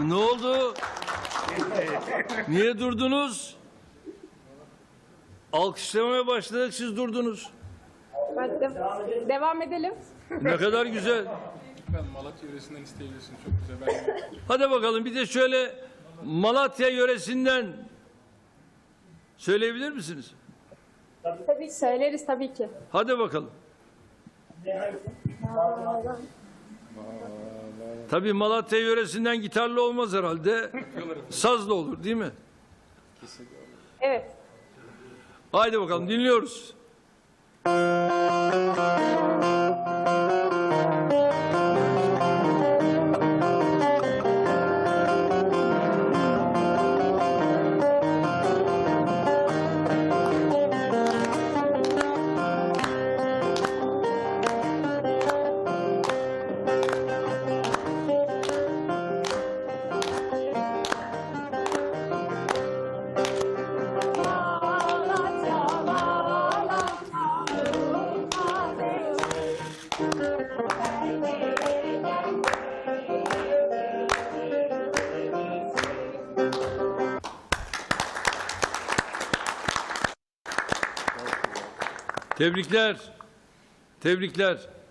oldu? Niye durdunuz? Alkışlamaya başladık siz durdunuz. Ben de- devam edelim. Ne kadar güzel. Ben Malatya yöresinden isteyebilirsin. Çok güzel. Ben Hadi bakalım bir de şöyle Malatya yöresinden söyleyebilir misiniz? Tabii söyleriz tabii ki. Hadi bakalım. Tabii Malatya yöresinden gitarlı olmaz herhalde. Sazlı olur değil mi? Evet. Haydi bakalım dinliyoruz. Tebrikler. Tebrikler.